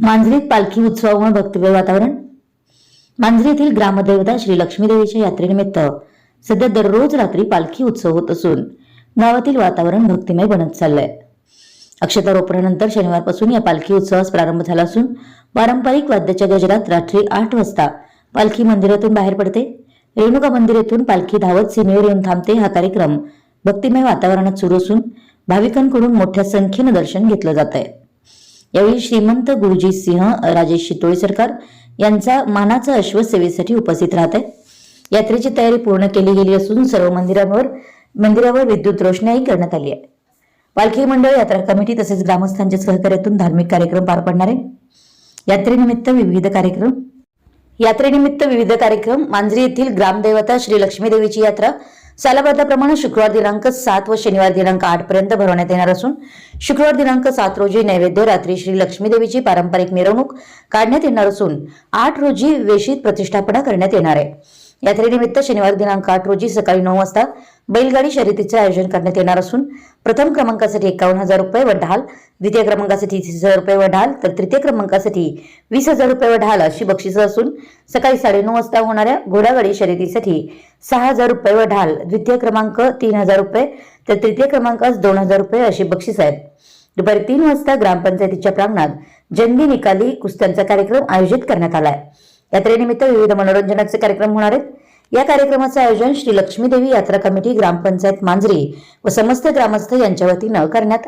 मांजरीत पालखी उत्सवामुळे भक्तिमय वातावरण. मांजरी येथील ग्रामदेवता श्री लक्ष्मीदेवीच्या यात्रेनिमित्त सध्या दररोज रात्री पालखी उत्सव होत असून गावातील वातावरण भक्तिमय बनत चाललंय. अक्षतारोपणानंतर शनिवारपासून या पालखी उत्सवास प्रारंभ झाला असून पारंपरिक वाद्याच्या गजरात रात्री आठ वाजता पालखी मंदिरातून बाहेर पडते. रेणुका मंदिर येथून पालखी धावत सीमेवर येऊन थांबते. हा कार्यक्रम भक्तिमय वातावरणात सुरू असून भाविकांकडून मोठ्या संख्येनं दर्शन घेतलं जात आहे यावेळी श्रीमंत गुरुजी सिंह राजेश शितोळे सरकार यांचा मानाचा अश्व सेवेसाठी उपस्थित राहत. आहे यात्रेची तयारी पूर्ण केली गेली असून सर्व मंदिरांवर मंदिरावर विद्युत रोषणाई करण्यात आली आहे. पालखी मंडळ यात्रा कमिटी तसेच ग्रामस्थांच्या सहकार्यातून धार्मिक कार्यक्रम पार पडणार आहे. यात्रेनिमित्त विविध कार्यक्रम. यात्रेनिमित्त विविध कार्यक्रम मांजरी येथील ग्रामदेवता श्री लक्ष्मीदेवीची यात्रा सालाबादाप्रमाणे शुक्रवार दिनांक सात व शनिवार दिनांक आठ पर्यंत भरवण्यात येणार असून शुक्रवार दिनांक सात रोजी नैवेद्य रात्री श्री लक्ष्मीदेवीची पारंपरिक मिरवणूक काढण्यात येणार असून आठ रोजी वेशीत प्रतिष्ठापना करण्यात येणार आहे. यात्रेनिमित्त शनिवार दिनांक आठ रोजी सकाळी नऊ वाजता बैलगाडी शर्यतीचे आयोजन करण्यात येणार असून प्रथम क्रमांकासाठी एकावन्न हजार रुपये व ढाल द्वितीय क्रमांकासाठी तीस हजार रुपये व ढाल तर तृतीय क्रमांकासाठी वीस हजार रुपये व ढाल अशी बक्षिसं असून सकाळी साडेनऊ वाजता होणाऱ्या घोडागाडी शर्यतीसाठी सहा हजार रुपये व ढाल द्वितीय क्रमांक तीन हजार रुपये तर तृतीय क्रमांकास दोन हजार रुपये अशी बक्षीस आहेत. दुपारी तीन वाजता ग्रामपंचायतीच्या प्रांगणात जंगी निकाली कुस्त्यांचा कार्यक्रम आयोजित करण्यात आलाय. यात्रेनिमित्त विविध मनोरंजनाचे कार्यक्रम होणार आहेत. या कार्यक्रमाचं आयोजन श्री लक्ष्मीदेवी यात्रा कमिटी ग्रामपंचायत मांजरी व समस्त ग्रामस्थ यांच्या वतीनं करण्यात